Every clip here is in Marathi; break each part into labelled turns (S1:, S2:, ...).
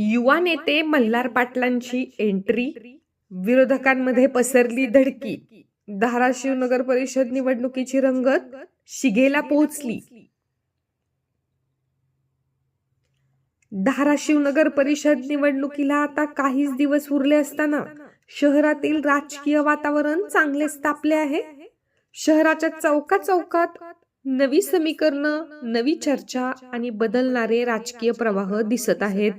S1: युवा नेते मल्हार पाटलांची एंट्री विरोधकांमध्ये पसरली धडकी. धाराशिव नगर परिषद निवडणुकीची रंगत शिगेला पोहोचली. धाराशिव नगर परिषद निवडणुकीला आता काहीच दिवस उरले असताना शहरातील राजकीय वातावरण चांगलेच तापले आहे. शहराच्या चौका चौकात नवी समीकरणं नवी चर्चा आणि बदलणारे राजकीय प्रवाह दिसत आहेत.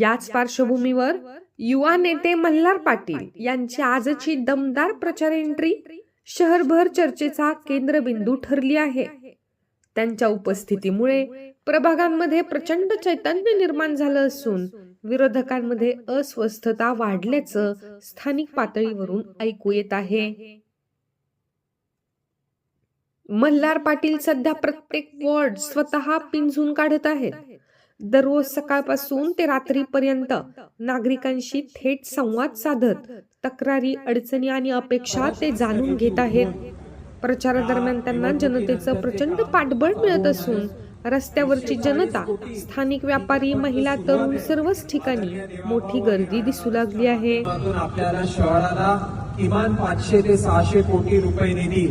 S1: याच पार्श्वभूमीवर युवा नेते मल्हार पाटील यांची आजची दमदार प्रचार एंट्री शहरभर चर्चेचा केंद्रबिंदू ठरली आहे. त्यांच्या उपस्थितीमुळे प्रभागांमध्ये प्रचंड चैतन्य निर्माण झालं असून विरोधकांमध्ये अस्वस्थता वाढल्याचं स्थानिक पातळीवरून ऐकू येत आहे. मल्हार पाटील सध्या प्रत्येक वॉर्ड स्वतः पिंजून काढत आहेत. दररोज सकाळपासून ते रात्रीपर्यंत नागरिकांशी थेट संवाद साधत तक्रारी अडचणी आणि अपेक्षा ते जाणून घेत आहेत. प्रचारादरम्यान त्यांना जनतेचं प्रचंड पाठबळ मिळत असून रस्त्यावरची जनता स्थानिक व्यापारी महिला तरुण सर्वच ठिकाणी मोठी गर्दी दिसू लागली आहे.
S2: आपल्याला शहराला किमान पाचशे ते सहाशे कोटी रुपये निधी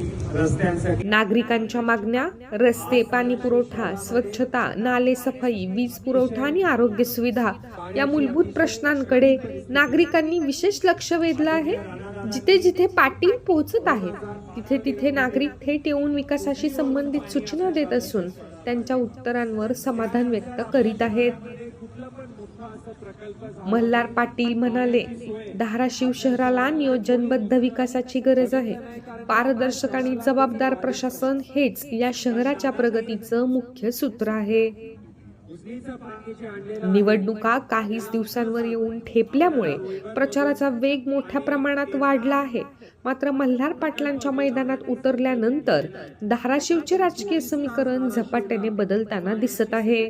S1: नागरिकांच्या मागण्या रस्ते पाणी पुरवठा स्वच्छता नाले सफाई वीज पुरवठा आणि आरोग्य सुविधा या मूलभूत प्रश्नांकडे नागरिकांनी विशेष लक्ष वेधलं आहे. जिथे जिथे पाटील पोहोचत आहे तिथे तिथे नागरिक थेट येऊन विकासाशी संबंधित सूचना देत असून त्यांच्या उत्तरांवर समाधान व्यक्त करीत आहेत. मल्हार पाटील म्हणाले धाराशिव शहराला नियोजनबद्ध विकासाची गरज आहे. पारदर्शक आणि जबाबदार प्रशासन हेच या शहराच्या प्रगतीचं मुख्य सूत्र आहे. निवडणुका काहीच दिवसांवर येऊन ठेपल्यामुळे प्रचाराचा वेग मोठ्या प्रमाणात वाढला आहे. मात्र मल्हार पाटलांच्या मैदानात उतरल्यानंतर धाराशिवचे राजकीय समीकरण झपाट्याने बदलताना दिसत आहे.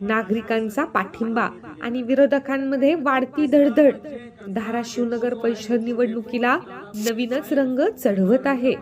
S1: नागरिकांचा पाठिंबा आणि विरोधकांमध्ये वाढती धडधड. धाराशिव नगर परिषद निवडणुकीला नवीनच रंग चढवत आहे.